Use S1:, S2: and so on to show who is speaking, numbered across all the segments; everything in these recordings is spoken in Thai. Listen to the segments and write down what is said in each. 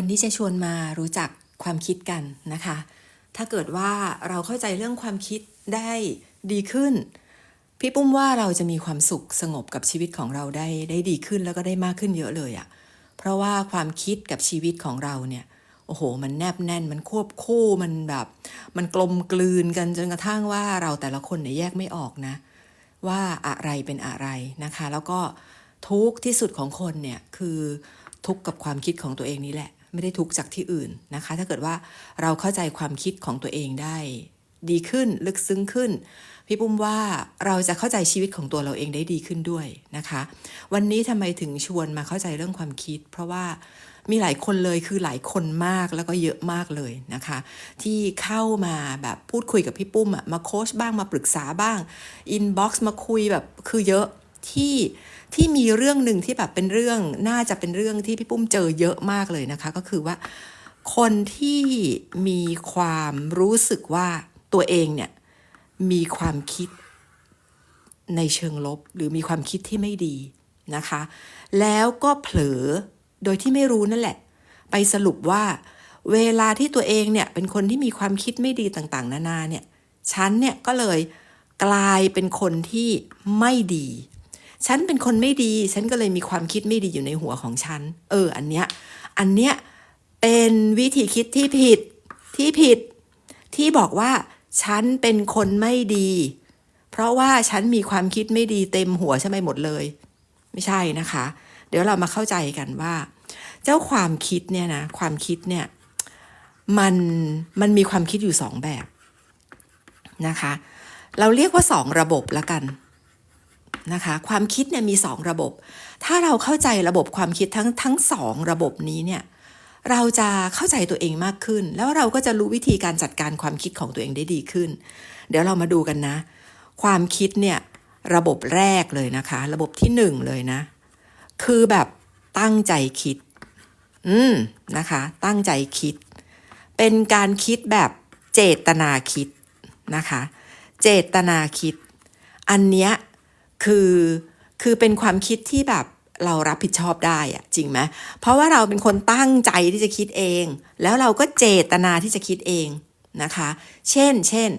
S1: วันนี้จะชวนมารู้จักความคิดกันนะคะ ถ้าเกิดว่าเราเข้าใจเรื่องความคิดได้ดีขึ้น พี่ปุ้มว่าเราจะมีความสุขสงบกับชีวิตของเราได้ได้ดีขึ้นแล้วก็ได้มากขึ้นเยอะเลยอะเพราะว่าความคิดกับชีวิตของเราเนี่ยโอ้โห มันแนบแน่น มันควบคู่ มันแบบ มันกลมกลืนกันจนกระทั่งว่าเราแต่ละคนเนี่ยแยกไม่ออกนะ ว่าอะไรเป็นอะไรนะคะ แล้วก็ทุกที่สุดของคนเนี่ยคือทุกข์กับความคิดของตัวเองนี่แหละ ไม่ได้ทุกข์จากที่อื่นนะคะ ถ้าเกิดว่าเราเข้าใจความคิดของตัวเองได้ ดีขึ้นลึกซึ้งขึ้น พี่ปุ้มว่าเราจะเข้าใจชีวิตของตัวเราเองได้ดีขึ้นด้วยนะคะ วันนี้ทำไมถึงชวนมาเข้าใจเรื่องความคิด เพราะว่ามีหลายคนเลยคือหลายคนมากแล้วก็เยอะมากเลยนะคะ ที่เข้ามาแบบพูดคุยกับพี่ปุ้มอะมาโค้ชบ้างมาปรึกษาบ้างอินบ็อกซ์มาคุยแบบคือเยอะที่ ที่มีเรื่องหนึ่งที่แบบเป็นเรื่องน่าจะเป็นเรื่องที่พี่ปุ้มเจอเยอะมากเลยนะคะ ก็คือว่าคนที่มีความรู้สึกว่าตัวเองเนี่ยมีความคิดในเชิงลบ หรือมีความคิดที่ไม่ดีนะคะ แล้วก็เผลอโดยที่ไม่รู้นั่นแหละ ไปสรุปว่า เวลาที่ตัวเองเนี่ยเป็นคนที่มีความคิดไม่ดีต่างๆ นานาเนี่ยฉันเนี่ยก็เลยกลายเป็นคนที่ไม่ดี ฉันเป็นคนไม่ดี ฉันก็เลยมีความคิดไม่ดีอยู่ในหัวของฉัน เออ อันเนี้ย อันเนี้ยเป็นวิธีคิดที่ผิด ที่ผิด ที่บอกว่า ฉันเป็นคนไม่ดี เพราะว่าฉันมีความคิดไม่ดีเต็มหัวใช่ไหมหมดเลย ไม่ใช่นะคะ เดี๋ยวเรามาเข้าใจกันว่า เจ้าความคิดเนี่ยนะ ความคิดเนี่ย มัน มันมีความคิดอยู่สองแบบนะคะ เราเรียกว่าสองระบบละกัน นะคะความคิดเนี่ยมีสองระบบ ถ้าเราเข้าใจระบบความคิดทั้งทั้งสองระบบนี้เนี่ยเราจะเข้าใจตัวเองมากขึ้น แล้วเราก็จะรู้วิธีการจัดการความคิดของตัวเองได้ดีขึ้น เดี๋ยวเรามาดูกันนะ ความคิดเนี่ยระบบแรกเลยนะคะ ระบบที่หนึ่งเลยนะ คือแบบตั้งใจคิด อืมนะคะ ตั้งใจคิด เป็นการคิดแบบเจตนาคิดนะคะ เจตนาคิด อันเนี้ย คือคือเป็นความคิดที่แบบเรารับผิดชอบได้อะจริงไหมเพราะว่าเราเป็นคนตั้งใจที่จะคิดเอง แล้วเราก็เจตนาที่จะคิดเองนะคะ เช่น เช่น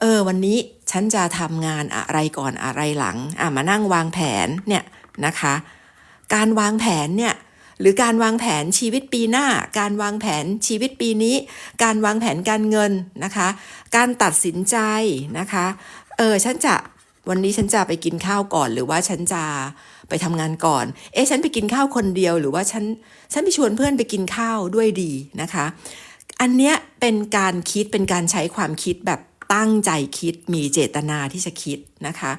S1: เออวันนี้ฉันจะทำงานอะไรก่อนอะไรหลังอะมานั่งวางแผนเนี่ยนะคะ การวางแผนเนี่ยหรือการวางแผนชีวิตปีหน้า การวางแผนชีวิตปีนี้ การวางแผนการเงินนะคะ การตัดสินใจนะคะ เออฉันจะ วันนี้ฉันจะไปกินข้าวก่อน หรือว่าฉันจะไปทำงานก่อน เอ๊ะฉันไปกินข้าวคนเดียว หรือว่าฉันฉันไปชวนเพื่อนไปกินข้าวด้วยดีนะคะ อันเนี้ยเป็นการคิดเป็นการใช้ความคิดแบบตั้งใจคิดมีเจตนาที่จะคิดนะคะ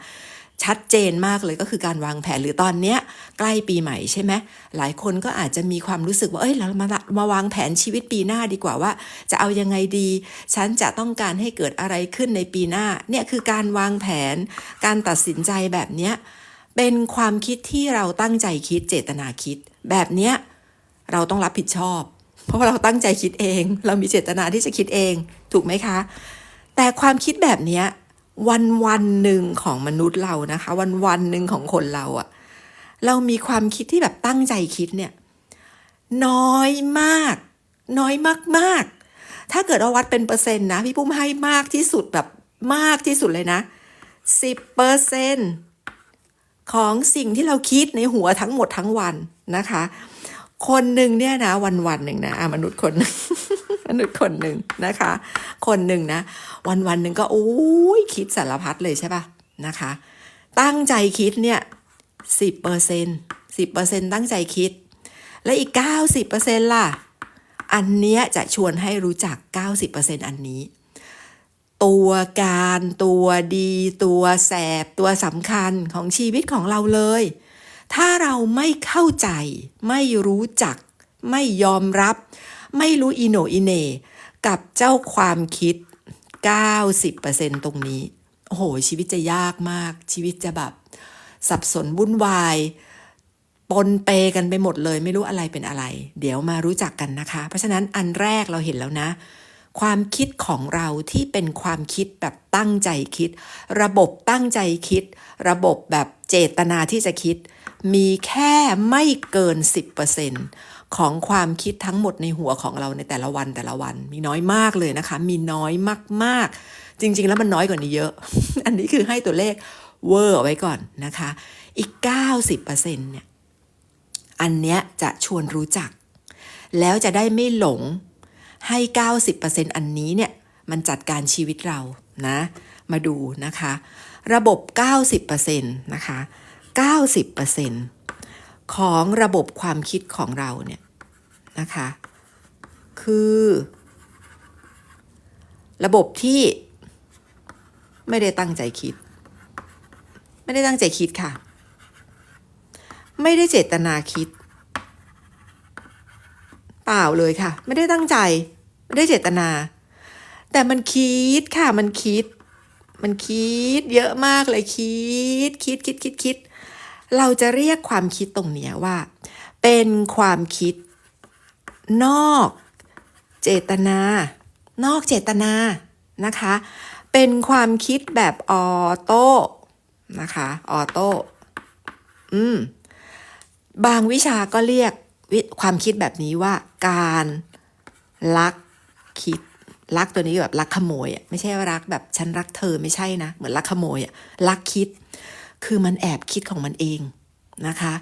S1: ชัดเจนมากเลยก็คือการวางแผนหรือตอนเนี้ยใกล้ปีใหม่ใช่ไหมหลายคนก็อาจจะมีความรู้สึกว่าเอ้ยเรามามาวางแผนชีวิตปีหน้าดีกว่าว่า จะเอายังไงดี ฉันจะต้องการให้เกิดอะไรขึ้นในปีหน้าเนี่ยคือการวางแผน การตัดสินใจแบบเนี้ยเป็นความคิดที่เราตั้งใจคิดเจตนาคิด แบบเนี้ยเราต้องรับผิดชอบ เพราะว่าเราตั้งใจคิดเอง เรามีเจตนาที่จะคิดเอง ถูกไหมคะ แต่ความคิดแบบเนี้ย วันวันหนึ่งของมนุษย์เรานะคะ วันวันหนึ่งของคนเราอะเรามีความคิดที่แบบตั้งใจคิดเนี่ย น้อยมาก น้อยมากๆ ถ้าเกิดเราวัดเป็นเปอร์เซ็นต์นะ พี่ปุ้มให้มากที่สุดแบบมากที่สุดเลยนะสิบเปอร์เซ็นของสิ่งที่เราคิดในหัวทั้งหมดทั้งวันนะคะ คนหนึ่งเนี่ยนะวันวันหนึ่งนะมนุษย์คนหนึ่งมนุษย์คนหนึ่งนะคะ คนหนึ่งนะ วันวันหนึ่งก็โอ้ยคิดสารพัดเลยใช่ปะนะคะ ตั้งใจคิดเนี่ยสิบเปอร์เซ็นสิบเปอร์เซ็นตั้งใจคิด และอีกเก้าสิบเปอร์เซ็นล่ะ อันเนี้ยจะชวนให้รู้จักเก้าสิบเปอร์เซ็นอันนี้ ตัวการตัวดี ตัวแสบ ตัวสำคัญของชีวิตของเราเลย ถ้าเราไม่เข้าใจ ไม่รู้จัก ไม่ยอมรับ ไม่รู้อิโนอิเน กับเจ้าความคิด 90%ตรงนี้ โอ้โห ชีวิตจะยากมาก ชีวิตจะแบบ สับสนวุ่นวาย ปนเปกันไปหมดเลย ไม่รู้อะไรเป็นอะไร เดี๋ยวมารู้จักกันนะคะ เพราะฉะนั้นอันแรกเราเห็นแล้วนะความคิดของเราที่เป็นความคิดแบบตั้งใจคิด ระบบตั้งใจคิด ระบบแบบเจตนาที่จะคิด มีแค่ไม่เกิน 10%ของความคิดทั้งหมดในหัวของเราในแต่ละวันแต่ละวัน มีน้อยมากเลยนะคะ มีน้อยมากๆ จริง ๆ แล้วมันน้อยกว่านี้เยอะ อันนี้คือให้ตัวเลขเวอร์เอาไว้ก่อนนะคะ อีก 90%เนี่ยอันเนี้ยจะชวนรู้จัก แล้วจะได้ไม่หลงให้ 90%อันนี้เนี่ยมันจัดการชีวิตเรานะ มาดูนะคะ ระบบ 90%นะคะ 90%ของระบบความคิดของเราเนี่ยนะคะ คือ ระบบที่ไม่ได้ตั้งใจคิด ไม่ได้ตั้งใจคิดค่ะ ไม่ได้เจตนาคิด เปล่าเลยค่ะ ไม่ได้ตั้งใจ ไม่ได้เจตนา แต่มันคิดค่ะมันคิด มันคิดเยอะมากเลยคิด คิดคิดคิดคิด เราจะเรียกความคิดตรงนี้ว่า เป็นความคิด นอกเจตนา นอกเจตนานะคะ เป็นความคิดแบบออโต้นะคะออโต้อืมบางวิชาก็เรียกวิความคิดแบบนี้ว่า การลักคิดลักตัวนี้แบบลักขโมยอะไม่ใช่ว่ารักแบบฉันรักเธอไม่ใช่นะ เหมือนลักขโมยอะลักคิด คือมันแอบคิดของมันเองนะคะ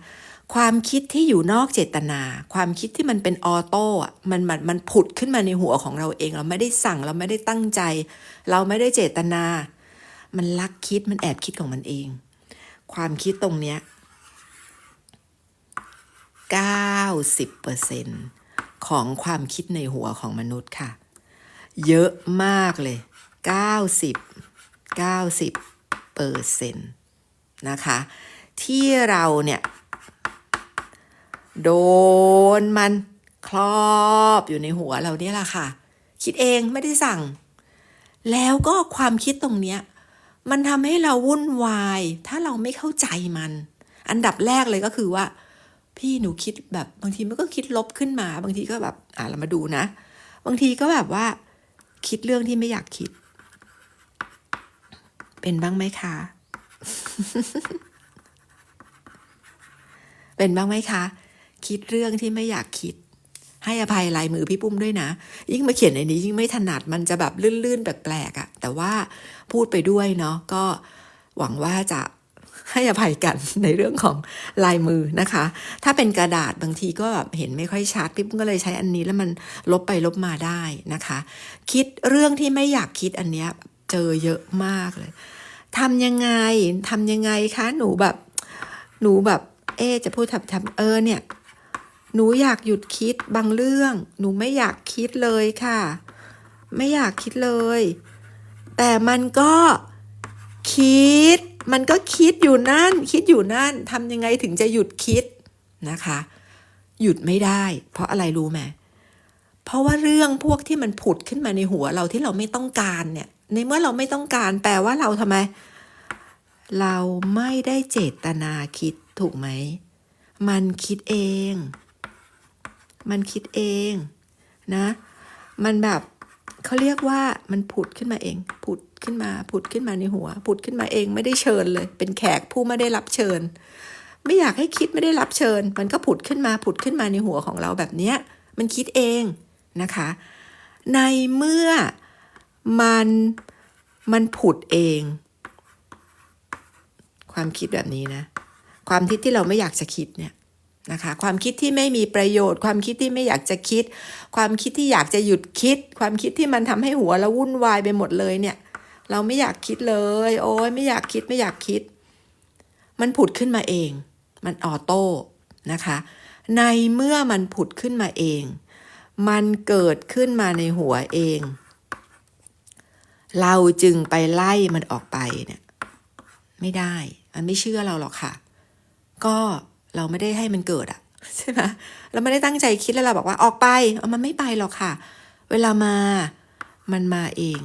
S1: ความคิดที่อยู่นอกเจตนา ความคิดที่มันเป็นออโต้อะมันมันมันผุดขึ้นมาในหัวของเราเอง เราไม่ได้สั่งเราไม่ได้ตั้งใจ เราไม่ได้เจตนา มันลักคิดมันแอบคิดของมันเอง ความคิดตรงเนี้ย90%ของความคิดในหัวของมนุษย์ค่ะ เยอะมากเลย 90 90เปอร์เซ็นต์ นะคะ ที่เราเนี่ย โดนมันครอบอยู่ในหัวเราเนี่ยแหละค่ะ คิดเองไม่ได้สั่ง แล้วก็ความคิดตรงเนี้ยมันทำให้เราวุ่นวาย ถ้าเราไม่เข้าใจมัน อันดับแรกเลยก็คือว่า พี่หนูคิดแบบบางทีมันก็คิดลบขึ้นมา บางทีก็แบบอ่าเรามาดูนะ บางทีก็แบบว่า คิดเรื่องที่ไม่อยากคิด เป็นบ้างไหมคะ เป็นบ้างไหมคะ คิดเรื่องที่ไม่อยากคิด ให้อภัยลายมือพี่ปุ้มด้วยนะ ยิ่งมาเขียนในนี้ ยิ่งไม่ถนัดมันจะแบบลื่นๆแปลกๆอะ่ะแต่ว่าพูดไปด้วยเนาะก็หวังว่าจะให้อภัยกันในเรื่องของลายมือนะคะ ถ้าเป็นกระดาษบางทีก็แบบเห็นไม่ค่อยชัดพี่ปุ้มก็เลยใช้อันนี้แล้วมันลบไปลบมาได้นะคะ คิดเรื่องที่ไม่อยากคิดอันเนี้ยเจอเยอะมากเลย ทำยังไงทำยังไงคะหนูแบบ หนูแบบ เอ๊จะพูดทำทำเออเนี่ย หนูอยากหยุดคิดบางเรื่อง หนูไม่อยากคิดเลยค่ะ ไม่อยากคิดเลย แต่มันก็คิด มันก็คิดอยู่นั่น คิดอยู่นั่นทำยังไงถึงจะหยุดคิดนะคะ หยุดไม่ได้ เพราะอะไรรู้ไหมเพราะว่าเรื่องพวกที่มันผุดขึ้นมาในหัวเราที่เราไม่ต้องการเนี่ย ในเมื่อเราไม่ต้องการแปลว่าเราทำไม เราไม่ได้เจตนาคิดถูกไหม มันคิดเอง มันคิดเองนะ มันแบบเขาเรียกว่ามันผุดขึ้นมาเอง ผุดขึ้นมา ผุดขึ้นมาในหัว ผุดขึ้นมาเองไม่ได้เชิญเลย เป็นแขกผู้ไม่ได้รับเชิญ ไม่อยากให้คิดไม่ได้รับเชิญ มันก็ผุดขึ้นมา ผุดขึ้นมาในหัวของเราแบบเนี้ย มันคิดเองนะคะ ในเมื่อ มันมันผุดเอง ความคิดแบบนี้นะ ความคิดที่เราไม่อยากจะคิดเนี่ยนะคะความคิดที่ไม่มีประโยชน์ ความคิดที่ไม่อยากจะคิด ความคิดที่อยากจะหยุดคิด ความคิดที่มันทำให้หัวเราวุ่นวายไปหมดเลยเนี่ย เราไม่อยากคิดเลย โอ้ยไม่อยากคิดไม่อยากคิด มันผุดขึ้นมาเอง มันออโต้นะคะ ในเมื่อมันผุดขึ้นมาเอง มันเกิดขึ้นมาในหัวเอง เราจึงไปไล่มันออกไปเนี่ยไม่ได้ มันไม่เชื่อเราหรอกค่ะ ก็เราไม่ได้ให้มันเกิดอะใช่ไหมเราไม่ได้ตั้งใจคิดแล้วเราบอกว่าออกไปเอามันไม่ไปหรอกค่ะ เวลามามันมาเอง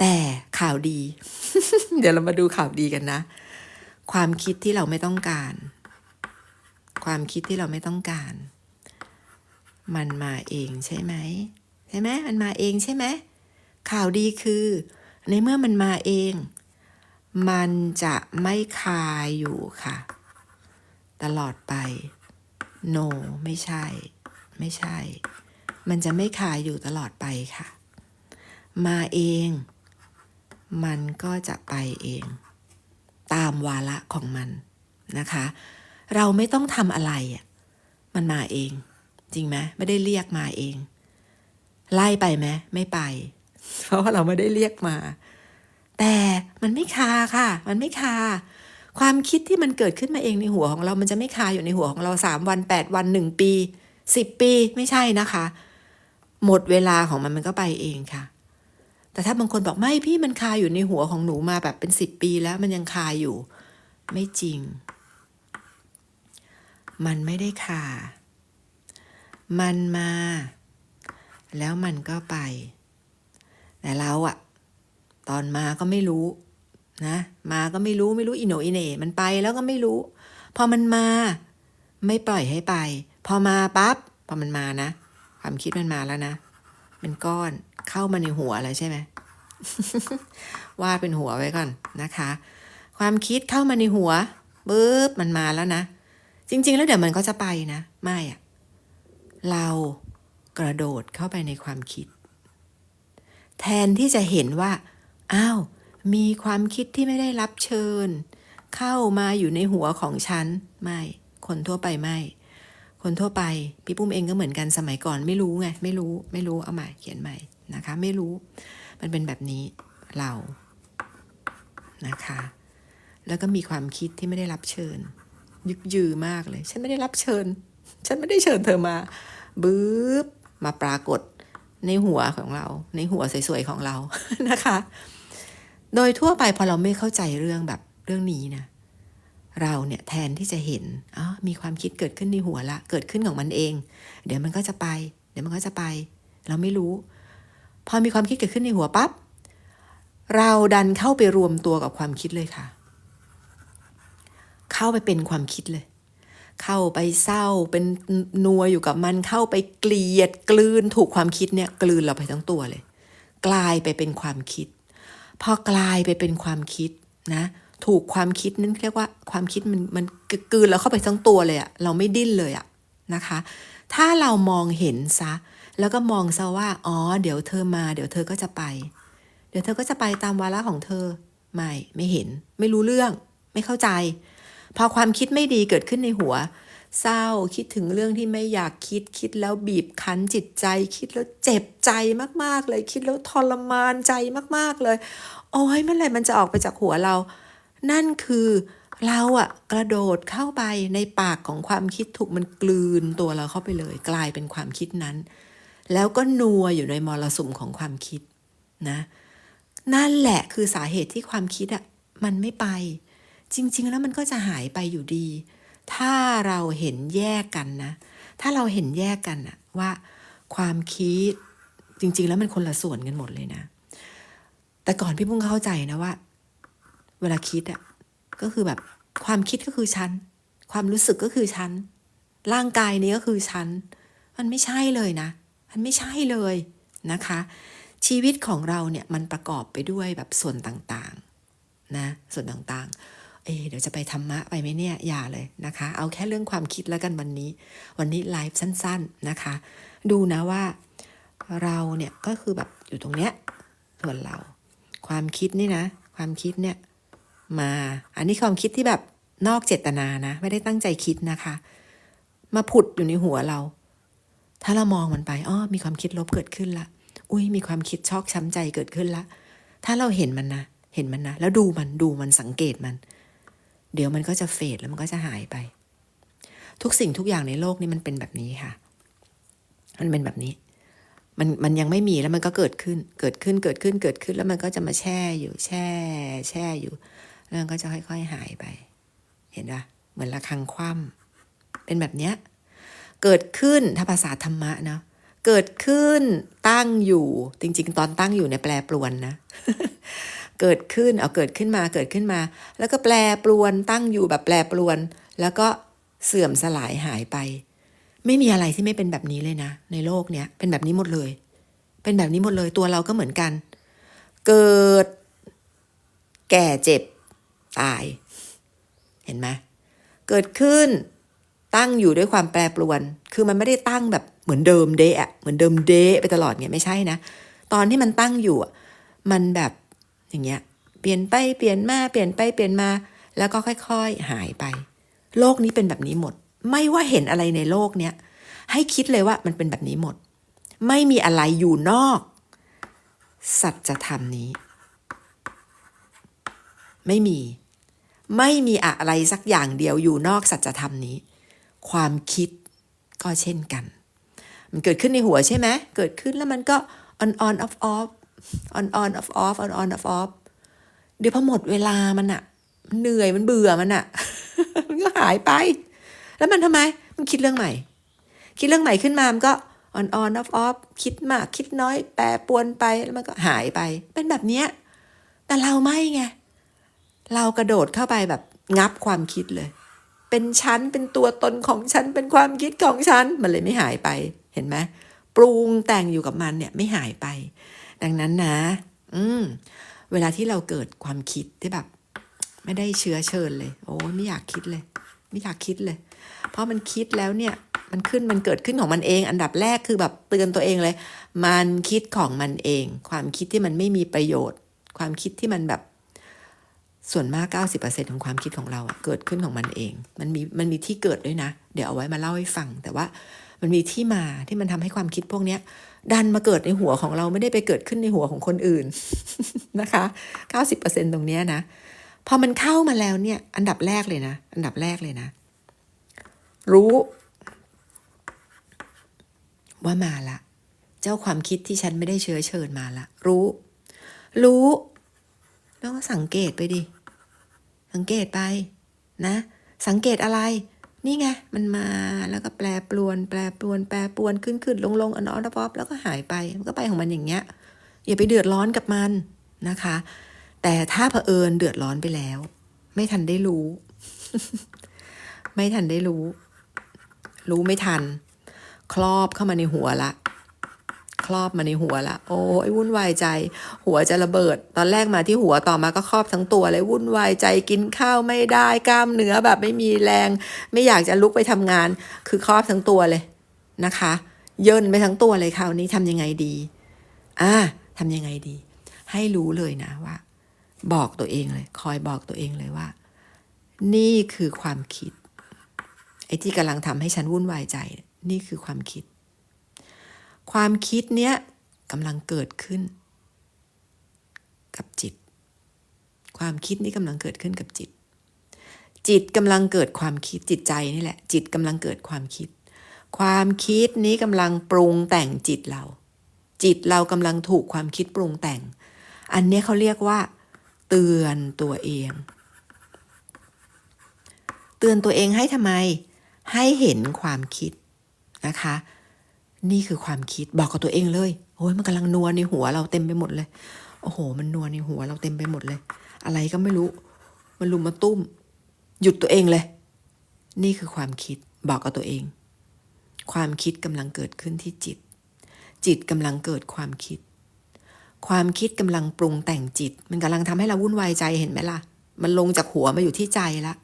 S1: แต่ข่าวดี เดี๋ยวเรามาดูข่าวดีกันนะ ความคิดที่เราไม่ต้องการ ความคิดที่เราไม่ต้องการ มันมาเองใช่ไหมใช่ไหมมันมาเองใช่ไหม ข่าวดีคือ ในเมื่อมันมาเอง มันจะไม่คายอยู่ค่ะ ตลอดไป no ไม่ใช่ ไม่ใช่ มันจะไม่คาอยู่ตลอดไปค่ะ มาเอง มันก็จะไปเอง ตามวาระของมันนะคะ เราไม่ต้องทำอะไรอะมันมาเอง จริงไหมไม่ได้เรียกมาเอง ไล่ไปไหมไม่ไป เพราะว่าเราไม่ได้เรียกมา แต่มันไม่คาค่ะ มันไม่คา ความคิดที่มันเกิดขึ้นมาเองในหัวของเรา มันจะไม่คาอยู่ในหัวของเราสามวันแปดวันหนึ่งปีสิบปีไม่ใช่นะคะ หมดเวลาของมันมันก็ไปเองค่ะ แต่ถ้าบางคนบอกไม่พี่มันคาอยู่ในหัวของหนูมาแบบเป็นสิบปีแล้วมันยังคาอยู่ ไม่จริง มันไม่ได้คา มันมา แล้วมันก็ไป แต่เราอะตอนมาก็ไม่รู้นะ มาก็ไม่รู้ไม่รู้อิโนอิเน่มันไปแล้วก็ไม่รู้ พอมันมา ไม่ปล่อยให้ไป พอมาปั๊บพอมันมานะ ความคิดมันมาแล้วนะเป็นก้อนเข้ามาในหัวแล้วใช่ไหมวาดเป็นหัวไว้ก่อนนะคะ ความคิดเข้ามาในหัวปึ๊บมันมาแล้วนะจริง ๆ แล้วเดี๋ยวมันก็จะไปนะ ไม่อะเรากระโดดเข้าไปในความคิด แทนที่จะเห็นว่า อ้าว มีความคิดที่ไม่ได้รับเชิญ เข้ามาอยู่ในหัวของฉัน ไม่ คนทั่วไปไม่ คนทั่วไป พี่ปุ้มเองก็เหมือนกันสมัยก่อนไม่รู้ไง ไม่รู้ ไม่รู้ เอาใหม่เขียนใหม่นะคะ ไม่รู้ มันเป็นแบบนี้ เรา นะคะ แล้วก็มีความคิดที่ไม่ได้รับเชิญ ยึกยือมากเลย ฉันไม่ได้รับเชิญ ฉันไม่ได้เชิญเธอมาบื้บมาปรากฏ ในหัวของเรา ในหัวสวยๆของเรานะคะ โดยทั่วไปพอเราไม่เข้าใจเรื่องแบบเรื่องนี้นะเราเนี่ยแทนที่จะเห็นอ๋อมีความคิดเกิดขึ้นในหัวละ เกิดขึ้นของมันเอง เดี๋ยวมันก็จะไป เดี๋ยวมันก็จะไป เราไม่รู้ พอมีความคิดเกิดขึ้นในหัวปั๊บเราดันเข้าไปรวมตัวกับความคิดเลยค่ะ เข้าไปเป็นความคิดเลย เข้าไปเศร้า เป็นนัวอยู่กับมันเข้าไปเกลียดกลืนถูกความคิดเนี่ยกลืนเราไปทั้งตัวเลย กลายไปเป็นความคิด พอกลายไปเป็นความคิดนะถูกความคิดนั่นเรียกว่าความคิดมันมันกลืนเราเข้าไปทั้งตัวเลยอะเราไม่ดิ้นเลยอะนะคะ ถ้าเรามองเห็นซะ แล้วก็มองซะว่า อ๋อ เดี๋ยวเธอมา เดี๋ยวเธอก็จะไป เดี๋ยวเธอก็จะไปตามวาระของเธอ ไม่ ไม่เห็น ไม่รู้เรื่อง ไม่เข้าใจ พอความคิดไม่ดีเกิดขึ้นในหัว เศร้าคิดถึงเรื่องที่ไม่อยากคิดคิดแล้วบีบคั้นจิตใจ คิดแล้วเจ็บใจมากๆเลย คิดแล้วทรมานใจมากๆเลย โอ้ยเมื่อไหร่มันจะออกไปจากหัวเรา นั่นคือเราอะกระโดดเข้าไปในปากของความคิดถูกมันกลืนตัวเราเข้าไปเลย กลายเป็นความคิดนั้น แล้วก็นัวอยู่ในมรสุมของความคิดนะ นั่นแหละคือสาเหตุที่ความคิดอะมันไม่ไป จริง ๆ แล้วมันก็จะหายไปอยู่ดี ถ้าเราเห็นแยกกันนะ ถ้าเราเห็นแยกกันอะว่าความคิดจริง ๆ แล้วมันคนละส่วนกันหมดเลยนะ แต่ก่อนพี่พุ่งเข้าใจนะว่า เวลาคิดอะก็คือแบบความคิดก็คือฉัน ความรู้สึกก็คือฉัน ร่างกายนี้ก็คือฉัน มันไม่ใช่เลยนะ มันไม่ใช่เลยนะคะ ชีวิตของเราเนี่ยมันประกอบไปด้วยแบบส่วนต่างๆนะส่วนต่างๆ เอเดี๋ยวจะไปธรรมะไปไหมเนี่ยอย่าเลยนะคะ เอาแค่เรื่องความคิดแล้วกันวันนี้ วันนี้ไลฟ์สั้น ๆนะคะ ดูนะว่าเราเนี่ยก็คือแบบอยู่ตรงเนี้ยส่วนเรา ความคิดนี่นะ ความคิดเนี่ยมาอันนี้ความคิดที่แบบนอกเจตนานะ ไม่ได้ตั้งใจคิดนะคะ มาผุดอยู่ในหัวเรา ถ้าเรามองมันไปอ้อมีความคิดลบเกิดขึ้นละอุ้ยมีความคิดชอกช้ำใจเกิดขึ้นละถ้าเราเห็นมันนะเห็นมันนะแล้วดูมันดูมันสังเกตมัน เดี๋ยวมันก็จะเฟดแล้วมันก็จะหายไป ทุกสิ่งทุกอย่างในโลกนี้มันเป็นแบบนี้ค่ะ มันเป็นแบบนี้ มันมันยังไม่มีแล้วมันก็เกิดขึ้น เกิดขึ้นเกิดขึ้นเกิดขึ้น แล้วมันก็จะมาแช่อยู่ แช่ แช่อยู่ แล้วมันก็จะค่อย ๆหายไป เห็นปะเหมือนระฆังคว่ำเป็นแบบเนี้ยเกิดขึ้นถ้าภาษาธรรมะเนาะเกิดขึ้นตั้งอยู่ จริง ๆ ตอนตั้งอยู่เนี่ยแปลปรวนนะ เกิดขึ้นเอาเกิดขึ้นมาเกิดขึ้นมา แล้วก็แปลปรวนตั้งอยู่แบบแปลปรวน แล้วก็เสื่อมสลายหายไป ไม่มีอะไรที่ไม่เป็นแบบนี้เลยนะ ในโลกเนี้ยเป็นแบบนี้หมดเลย เป็นแบบนี้หมดเลยตัวเราก็เหมือนกัน เกิด แก่เจ็บ ตาย เห็นไหมเกิดขึ้นตั้งอยู่ด้วยความแปรปรวน คือมันไม่ได้ตั้งแบบเหมือนเดิมเดะเหมือนเดิมเดะไปตลอดเนี่ยไม่ใช่นะ ตอนที่มันตั้งอยู่มันแบบ อย่างเงี้ยเปลี่ยนไปเปลี่ยนมาเปลี่ยนไปเปลี่ยนมา แล้วก็ค่อยๆ หายไป โลกนี้เป็นแบบนี้หมด ไม่ว่าเห็นอะไรในโลกเนี้ยให้คิดเลยว่ามันเป็นแบบนี้หมด ไม่มีอะไรอยู่นอก สัจธรรมนี้ ไม่มี ไม่มีอะไรสักอย่างเดียวอยู่นอกสัจธรรมนี้ ความคิดก็เช่นกัน มันเกิดขึ้นในหัวใช่ไหมเกิดขึ้นแล้วมันก็ on on off off on on off off on on off off เดี๋ยวพอหมดเวลามันอะมันเหนื่อยมันเบื่อมันอะมันก็หายไป แล้วมันทำไม มันคิดเรื่องใหม่ คิดเรื่องใหม่ขึ้นมา มันก็ on on off off คิดมาก คิดน้อย แปรปรวนไปแล้วมันก็หายไป เป็นแบบเนี้ยแต่เราไม่ไง เรากระโดดเข้าไปแบบงับความคิดเลย เป็นฉันเป็นตัวตนของฉัน เป็นความคิดของฉัน มันเลยไม่หายไป เห็นไหมปรุงแต่งอยู่กับมันเนี่ยไม่หายไป ดังนั้นนะ อืม เวลาที่เราเกิดความคิดที่แบบ ไม่ได้เชื้อเชิญเลย โอ้ไม่อยากคิดเลย ไม่อยากคิดเลย เพราะมันคิดแล้วเนี่ย มันขึ้นมันเกิดขึ้นของมันเอง อันดับแรกคือแบบเตือนตัวเองเลย มันคิดของมันเอง ความคิดที่มันไม่มีประโยชน์ ความคิดที่มันแบบส่วนมาก 90%ของความคิดของเราอะเกิดขึ้นของมันเอง มันมีมันมีที่เกิดด้วยนะ เดี๋ยวเอาไว้มาเล่าให้ฟัง แต่ว่ามันมีที่มาที่มันทำให้ความคิดพวกเนี้ย ดันมาเกิดในหัวของเราไม่ได้ไปเกิดขึ้นในหัวของคนอื่นนะคะ90%ตรงเนี้นะพอมันเข้ามาแล้วเนี่ยอันดับแรกเลยนะ อันดับแรกเลยนะ รู้ ว่ามาละ เจ้าความคิดที่ฉันไม่ได้เชื้อเชิญมาละ รู้ รู้ แล้วก็สังเกตไปดิ สังเกตไปนะ สังเกตอะไร นี่ไง มันมาแล้วก็แปรปรวน แปรปรวน แปรปรวนขึ้นขึ้นลงลงอนอนป๊อปแล้วก็หายไป มันก็ไปของมันอย่างเงี้ย อย่าไปเดือดร้อนกับมันนะคะ แต่ถ้าเผอิญเดือดร้อนไปแล้ว ไม่ทันได้รู้ ไม่ทันได้รู้ รู้ไม่ทัน ครอบเข้ามาในหัวละ ครอบมาในหัวละโอ้ยวุ่นวายใจ หัวจะระเบิด ตอนแรกมาที่หัวต่อมาก็ครอบทั้งตัวเลยวุ่นวายใจกินข้าวไม่ได้กล้ามเนื้อแบบไม่มีแรง ไม่อยากจะลุกไปทำงาน คือครอบทั้งตัวเลยนะคะ เยินไปทั้งตัวเลยคราวนี้ทำยังไงดีอ่าทำยังไงดี ให้รู้เลยนะว่า บอกตัวเองเลย คอยบอกตัวเองเลยว่า นี่คือความคิดไอ้ที่กำลังทำให้ฉันวุ่นวายใจ นี่คือความคิด ความคิดเนี้ยกำลังเกิดขึ้น กับจิต ความคิดนี้กำลังเกิดขึ้นกับจิต จิตกำลังเกิดความคิดจิตใจนี่แหละ จิตกำลังเกิดความคิด ความคิดนี้กำลังปรุงแต่งจิตเรา จิตเรากำลังถูกความคิดปรุงแต่ง อันนี้เขาเรียกว่า เตือนตัวเอง เตือนตัวเองให้ทำไม ให้เห็นความคิดนะคะ นี่คือความคิดบอกกับตัวเองเลยโอ้ยมันกำลังนัวในหัวเราเต็มไปหมดเลย โอ้โห มันนัวในหัวเราเต็มไปหมดเลย อะไรก็ไม่รู้ มันลุมมาตุ้ม หยุดตัวเองเลย นี่คือความคิดบอกกับตัวเอง ความคิดกำลังเกิดขึ้นที่จิต จิตกำลังเกิดความคิด ความคิดกำลังปรุงแต่งจิต มันกำลังทำให้เราวุ่นวายใจเห็นไหมล่ะ มันลงจากหัวมาอยู่ที่ใจละ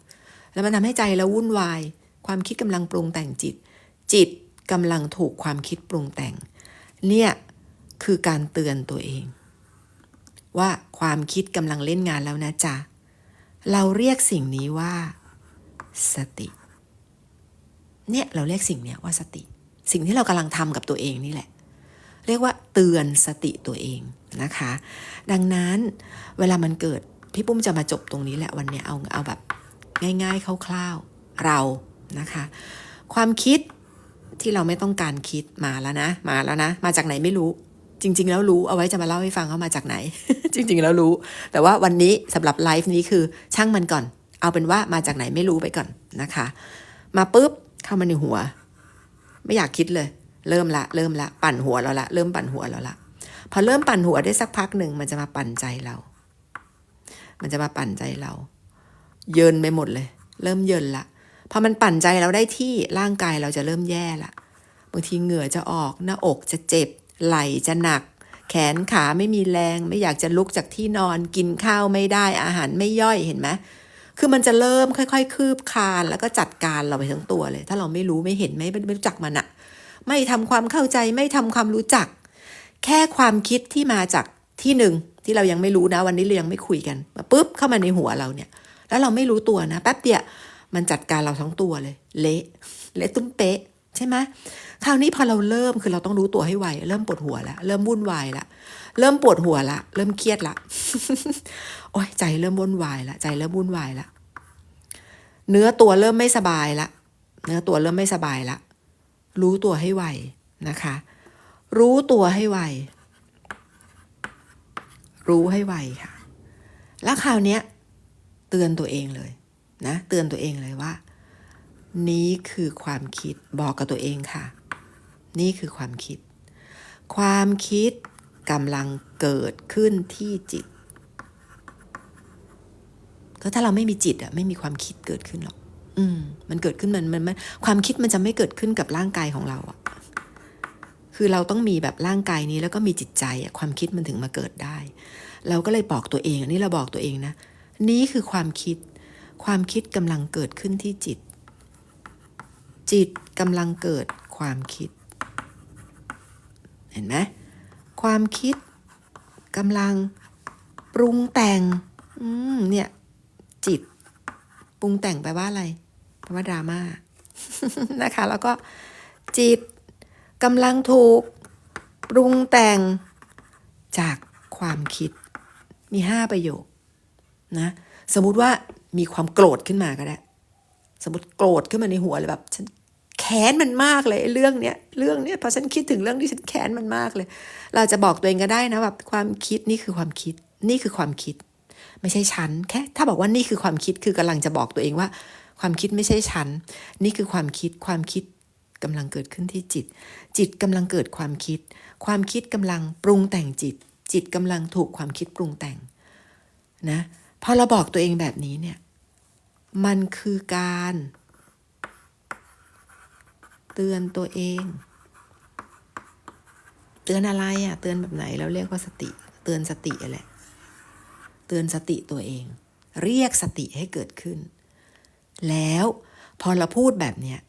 S1: แล้วมันทำให้ใจเราวุ่นวาย ความคิดกำลังปรุงแต่งจิต จิต กำลังถูกความคิดปรุงแต่ง เนี่ยคือการเตือนตัวเอง ว่าความคิดกำลังเล่นงานแล้วนะจ๊ะ เราเรียกสิ่งนี้ว่า สติ เนี่ยเราเรียกสิ่งเนี้ยว่าสติ สิ่งที่เรากำลังทำกับตัวเองนี่แหละ เรียกว่าเตือนสติตัวเองนะคะ ดังนั้นเวลามันเกิดพี่ปุ้มจะมาจบตรงนี้แหละวันนี้เอาเอาแบบง่ายๆคร่าวๆเรานะคะ ความคิด ที่เราไม่ต้องการคิดมาแล้วนะ มาแล้วนะ มาจากไหนไม่รู้ จริง ๆ แล้วรู้เอาไว้จะมาเล่าให้ฟังว่ามาจากไหน จริง ๆ แล้วรู้ แต่ว่าวันนี้สำหรับไลฟ์นี้คือช่างมันก่อน เอาเป็นว่ามาจากไหนไม่รู้ไปก่อนนะคะ มาปุ๊บเข้ามาในหัว ไม่อยากคิดเลย เริ่มละ เริ่มละ ปั่นหัวเราละ เริ่มปั่นหัวเราละพอเริ่มปั่นหัวได้สักพักหนึ่งมันจะมาปั่นใจเรา มันจะมาปั่นใจเรา เยินไปหมดเลย เริ่มเยินละ พอมันปั่นใจเราได้ที่ร่างกายเราจะเริ่มแย่ละบางทีเหงื่อจะออกหน้าอกจะเจ็บ ไหล่จะหนัก แขนขาไม่มีแรง ไม่อยากจะลุกจากที่นอนกินข้าวไม่ได้อาหารไม่ย่อยเห็นไหมคือมันจะเริ่มค่อย ๆ คืบคลานแล้วก็จัดการเราไปทั้งตัวเลย ถ้าเราไม่รู้ไม่เห็นไม่ไม่รู้จักมันอะไม่ทำความเข้าใจไม่ทำความรู้จัก แค่ความคิดที่มาจากที่หนึ่งที่เรายังไม่รู้นะวันนี้เรายังไม่คุยกันมาปุ๊บเข้ามาในหัวเราเนี่ย แล้วเราไม่รู้ตัวนะ แป๊บเดียว มันจัดการเราทั้งตัวเลย เละเละตุ้มเป๊ะใช่ไหมคราวนี้พอเราเริ่มคือเราต้องรู้ตัวให้ไวเริ่มปวดหัวแล้วเริ่มวุ่นวายละเริ่มปวดหัวละเริ่มเครียดละโอ้ยใจเริ่มวุ่นวายละใจเริ่มวุ่นวายละเนื้อตัวเริ่มไม่สบายละเนื้อตัวเริ่มไม่สบายละรู้ตัวให้ไวนะคะ รู้ตัวให้ไวรู้ให้ไวค่ะ แล้วคราวนี้เตือนตัวเองเลย นะเตือนตัวเองเลยว่า นี้คือความคิดบอกกับตัวเองค่ะ นี่คือความคิด ความคิดกำลังเกิดขึ้นที่จิต ก็ถ้าเราไม่มีจิตอะไม่มีความคิดเกิดขึ้นหรอก อืม มันเกิดขึ้นมันมันมันความคิดมันจะไม่เกิดขึ้นกับร่างกายของเราอะคือเราต้องมีแบบร่างกายนี้แล้วก็มีจิตใจอะความคิดมันถึงมาเกิดได้ เราก็เลยบอกตัวเอง อันนี้เราบอกตัวเองนะ นี้คือความคิด ความคิดกำลังเกิดขึ้นที่จิต จิตกำลังเกิดความคิด เห็นไหมความคิดกำลังปรุงแต่งเนี่ยจิตปรุงแต่งแปลว่าอะไรแปลว่าดราม่านะคะ แล้วก็จิตกำลังถูกปรุงแต่งจากความคิดมีห้าประโยคนะ สมมุติว่า มีความโกรธขึ้นมาก็ได้สมมติโกรธขึ้นมาในหัวเลยแบบฉันแค้นมันมากเลยเรื่องเนี้ยเรื่องเนี้ยพอฉันคิดถึงเรื่องที่ฉันแค้นมันมากเลย เราจะบอกตัวเองก็ได้นะแบบความคิดนี่คือความคิด นี่คือความคิด ไม่ใช่ฉันแค่ถ้าบอกว่านี่คือความคิดคือกำลังจะบอกตัวเองว่า ความคิดไม่ใช่ฉัน นี่คือความคิดความคิดกำลังเกิดขึ้นที่จิต จิตกำลังเกิดความคิด ความคิดกำลังปรุงแต่งจิต จิตกำลังถูกความคิดปรุงแต่งนะพอเราบอกตัวเองแบบนี้เนี่ย มันคือการ เตือนตัวเอง เตือนอะไรอะ่ะ เตือนแบบไหนเราเรียกว่าสติ เตือนสติแหละ เตือนสติตัวเอง เรียกสติให้เกิดขึ้น แล้วพอเราพูดแบบเนี้ย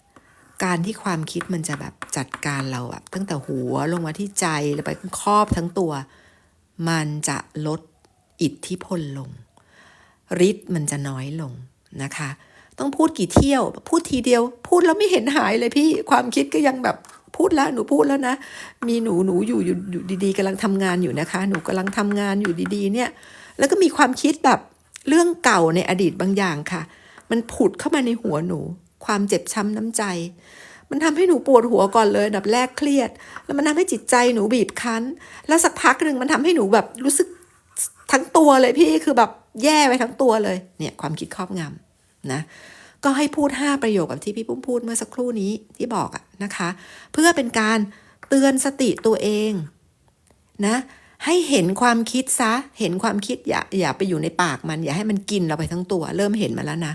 S1: การที่ความคิดมันจะแบบจัดการเราอะตั้งแต่หัวลงมาที่ใจแล้วไปครอบทั้งตัว มันจะลดอิทธิพลลงฤทธิ์มันจะน้อยลง นะคะ ต้องพูดกี่เที่ยว พูดทีเดียว พูดแล้วไม่เห็นหายเลยพี่ความคิดก็ยังแบบพูดแล้วหนูพูดแล้วนะ มีหนูหนูอยู่อยู่ดีๆกำลังทำงานอยู่นะคะ หนูกำลังทำงานอยู่ดีๆ เนี่ย แล้วก็มีความคิดแบบเรื่องเก่าในอดีตบางอย่างค่ะ มันผุดเข้ามาในหัวหนู ความเจ็บช้ำน้ำใจ มันทำให้หนูปวดหัวก่อนเลยดับแรกเครียด แล้วมันทำให้จิตใจหนูบีบคั้น แล้วสักพักหนึ่งมันทำให้หนูแบบรู้สึกทั้งตัวเลยพี่คือแบบแย่ไปทั้งตัวเลยเนี่ยความคิดครอบงำ นะก็ให้พูด 5 ประโยคแบบที่พี่ปุ้มพูดเมื่อสักครู่นี้ที่บอกอะนะคะ เพื่อเป็นการเตือนสติตัวเองนะให้เห็นความคิดซะ เห็นความคิดอย่าอย่าไปอยู่ในปากมัน อย่าให้มันกินเราไปทั้งตัว เริ่มเห็นมาแล้วนะ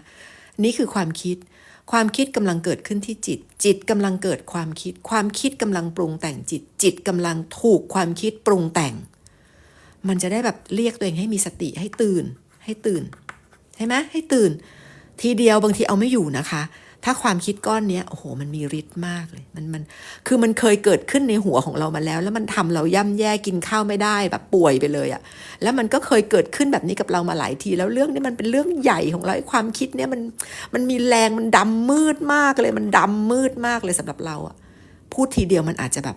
S1: นี่คือความคิด ความคิดกำลังเกิดขึ้นที่จิต จิตกำลังเกิดความคิด ความคิดกำลังปรุงแต่งจิต จิตกำลังถูกความคิดปรุงแต่ง มันจะได้แบบเรียกตัวเองให้มีสติให้ตื่น ให้ตื่นใช่ไหมให้ตื่น ทีเดียวบางทีเอาไม่อยู่นะคะ ถ้าความคิดก้อนเนี้ยโอ้โห มันมีฤทธิ์มากเลย มันมันคือมันเคยเกิดขึ้นในหัวของเรามาแล้ว แล้วมันทำเราย่ำแย่กินข้าวไม่ได้แบบป่วยไปเลยอะแล้วมันก็เคยเกิดขึ้นแบบนี้กับเรามาหลายที แล้วเรื่องนี้มันเป็นเรื่องใหญ่ของเราไอ้ความคิดเนี้ยมันมันมีแรงมันดำมืดมากเลย มันดำมืดมากเลยสำหรับเราอะพูดทีเดียวมันอาจจะแบบ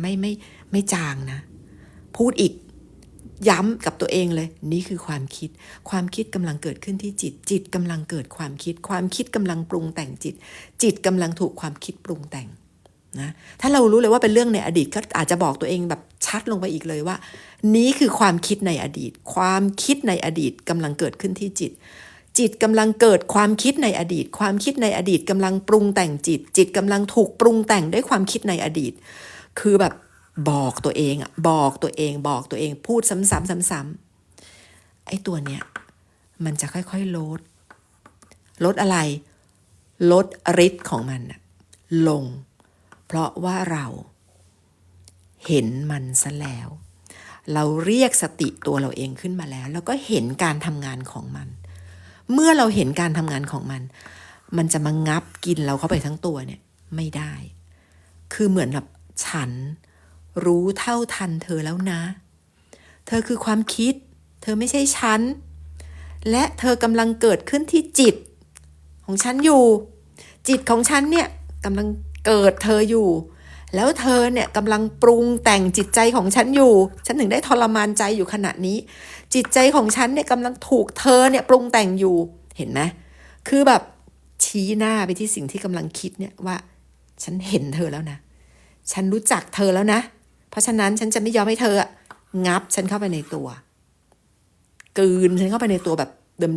S1: ไม่ไม่ไม่จางนะ พูดอีก ย้ำกับตัวเองเลย นี่คือความคิด ความคิดกำลังเกิดขึ้นที่จิต จิตกำลังเกิดความคิด ความคิดกำลังปรุงแต่งจิต จิตกำลังถูกความคิดปรุงแต่งนะถ้าเรารู้เลยว่าเป็นเรื่องในอดีตก็อาจจะบอกตัวเองแบบชัดลงไปอีกเลยว่า นี้คือความคิดในอดีต ความคิดในอดีตกำลังเกิดขึ้นที่จิต จิตกำลังเกิดความคิดในอดีต ความคิดในอดีตกำลังปรุงแต่งจิต จิตกำลังถูกปรุงแต่งด้วยความคิดในอดีต คือแบบ บอกตัวเองอะบอกตัวเองบอกตัวเองพูดซ้ำๆซ้ำๆไอ้ตัวเนี้ยมันจะค่อยๆลด ลดอะไร ลดฤทธิ์ของมันอะลง เพราะว่าเราเห็นมันซะแล้ว เราเรียกสติตัวเราเองขึ้นมาแล้ว แล้วก็เห็นการทำงานของมัน เมื่อเราเห็นการทำงานของมัน มันจะมางับกินเราเข้าไปทั้งตัวเนี่ยไม่ได้ คือเหมือนแบบฉัน รู้เท่าทันเธอแล้วนะ เธอคือความคิด เธอไม่ใช่ฉัน และเธอกำลังเกิดขึ้นที่จิต ของฉันอยู่ จิตของฉันเนี่ยกำลังเกิดเธออยู่ แล้วเธอเนี่ยกำลังปรุงแต่งจิตใจของฉันอยู่ ฉันถึงได้ทรมานใจอยู่ขณะนี้ จิตใจของฉันเนี่ยกำลังถูกเธอเนี่ยปรุงแต่งอยู่ เห็นไหมคือแบบชี้หน้าไปที่สิ่งที่กำลังคิดเนี่ยว่า ฉันเห็นเธอแล้วนะ ฉันรู้จักเธอแล้วนะ เพราะฉะนั้นฉันจะไม่ยอมให้เธออะงับฉันเข้าไปในตัวกืนฉันเข้าไปในตัวแบบ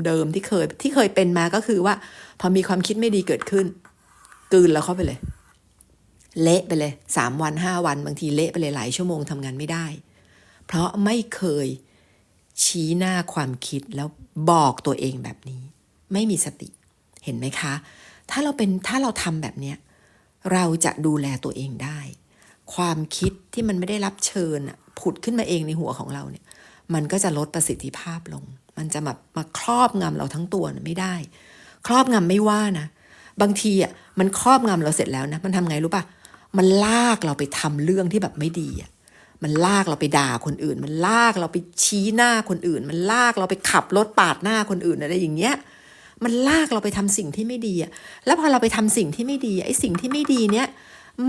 S1: เดิมๆที่เคยที่เคยเป็นมาก็คือว่า พอมีความคิดไม่ดีเกิดขึ้นกืนแล้วเข้าไปเลย เละไปเลยสามวันห้าวัน บางทีเละไปเลยหลายชั่วโมงทำงานไม่ได้ เพราะไม่เคยชี้หน้าความคิดแล้วบอกตัวเองแบบนี้ ไม่มีสติเห็นไหมคะ ถ้าเราเป็นถ้าเราทำแบบเนี้ยเราจะดูแลตัวเองได้ ความคิดที่มันไม่ได้รับเชิญผุดขึ้นมาเองในหัวของเราเนี่ย มันก็จะลดประสิทธิภาพลง มันจะแบบมาครอบงำเราทั้งตัวไม่ได้ ครอบงำไม่ว่านะ บางทีอะมันครอบงำเราเสร็จแล้วนะ มันทำไงรู้ปะมันลากเราไปทำเรื่องที่แบบไม่ดีอะมันลากเราไปด่าคนอื่น มันลากเราไปชี้หน้าคนอื่น มันลากเราไปขับรถปาดหน้าคนอื่นอะไรอย่างเงี้ย มันลากเราไปทำสิ่งที่ไม่ดีอะ แล้วพอเราไปทำสิ่งที่ไม่ดีไอ้สิ่งที่ไม่ดีเนี้ย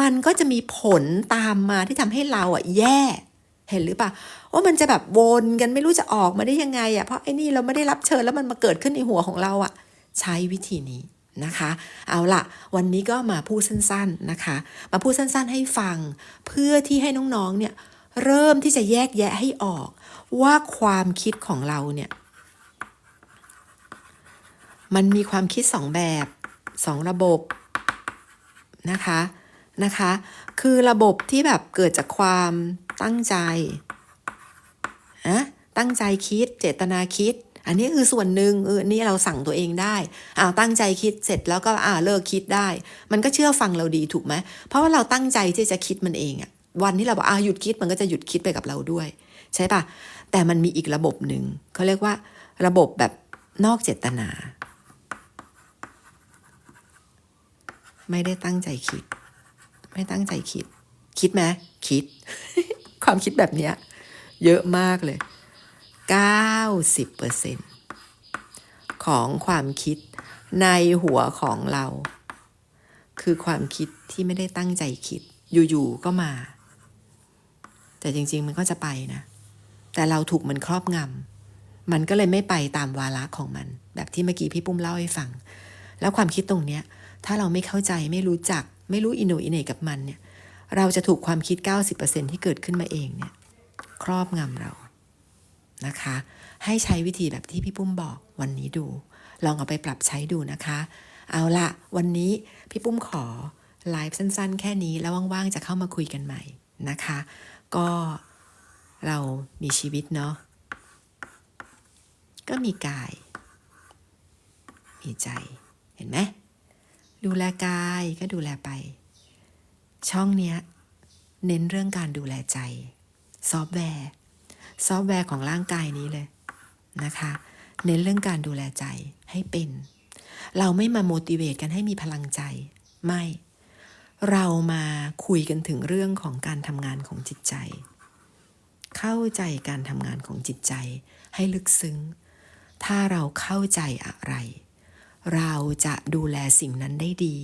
S1: มันก็จะมีผลตามมาที่ทำให้เราอะแย่ เห็นหรือเปล่าว่ามันจะแบบวนกันไม่รู้จะออกมาได้ยังไงอะเพราะไอ้นี่เราไม่ได้รับเชิญแล้วมันมาเกิดขึ้นในหัวของเราอะ ใช้วิธีนี้นะคะ เอาละวันนี้ก็มาพูดสั้นๆนะคะ มาพูดสั้นๆให้ฟัง เพื่อที่ให้น้องๆเนี่ยเริ่มที่จะแยกแยะให้ออก ว่าความคิดของเราเนี่ย มันมีความคิดสองแบบสองระบบนะคะ นะคะ คือระบบที่แบบเกิดจากความตั้งใจอะตั้งใจคิด เจตนาคิด อันนี้คือส่วนหนึ่งเออนี่เราสั่งตัวเองได้อ้าวตั้งใจคิดเสร็จแล้วก็อ่าเลิกคิดได้ มันก็เชื่อฟังเราดีถูกไหมเพราะว่าเราตั้งใจที่จะคิดมันเองอะวันที่เราบอกอ่าหยุดคิดมันก็จะหยุดคิดไปกับเราด้วย ใช่ปะแต่มันมีอีกระบบหนึ่งเขาเรียกว่า ระบบแบบนอกเจตนา ไม่ได้ตั้งใจคิด ไม่ตั้งใจคิด คิดไหมคิด ความคิดแบบเนี้ยเยอะมากเลย 90%ของความคิดในหัวของเรา คือความคิดที่ไม่ได้ตั้งใจคิด อยู่ๆก็มา แต่จริง ๆ มันก็จะไปนะ แต่เราถูกมันครอบงำมันก็เลยไม่ไปตามวาระของมัน แบบที่เมื่อกี้พี่ปุ้มเล่าให้ฟัง แล้วความคิดตรงเนี้ย ถ้าเราไม่เข้าใจไม่รู้จัก ไม่รู้อินโนอินเนกับมันเนี่ย เราจะถูกความคิด 90%ที่เกิดขึ้นมาเองเนี่ย ครอบงำเรานะคะ ให้ใช้วิธีแบบที่พี่ปุ้มบอกวันนี้ดู ลองเอาไปปรับใช้ดูนะคะ เอาละวันนี้พี่ปุ้มขอไลฟ์สั้นๆ แค่นี้แล้วว่างๆ จะเข้ามาคุยกันใหม่นะคะ ก็เรามีชีวิตเนาะก็มีกาย มีใจ เห็นไหม ดูแลกายก็ดูแลไป ช่องเนี้ยเน้นเรื่องการดูแลใจ ซอฟต์แวร์ ซอฟต์แวร์ของร่างกายนี้เลยนะคะ เน้นเรื่องการดูแลใจให้เป็น เราไม่มาโมดิเวตกันให้มีพลังใจ ไม่ เรามาคุยกันถึงเรื่องของการทำงานของจิตใจ เข้าใจการทำงานของจิตใจให้ลึกซึ้ง ถ้าเราเข้าใจอะไร เราจะดูแลสิ่งนั้นได้ดี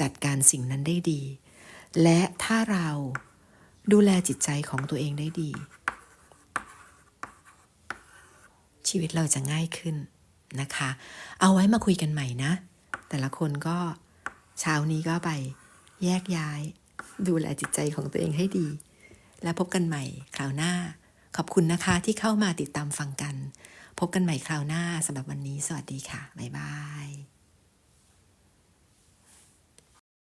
S1: จัดการสิ่งนั้นได้ดี และถ้าเราดูแลจิตใจของตัวเองได้ดี ชีวิตเราจะง่ายขึ้นนะคะ เอาไว้มาคุยกันใหม่นะ แต่ละคนก็เช้านี้ก็ไปแยกย้าย ดูแลจิตใจของตัวเองให้ดี แล้วพบกันใหม่คราวหน้า ขอบคุณนะคะที่เข้ามาติดตามฟังกัน พบกันใหม่คราวหน้าสำหรับวันนี้ สวัสดีค่ะ บ๊ายบาย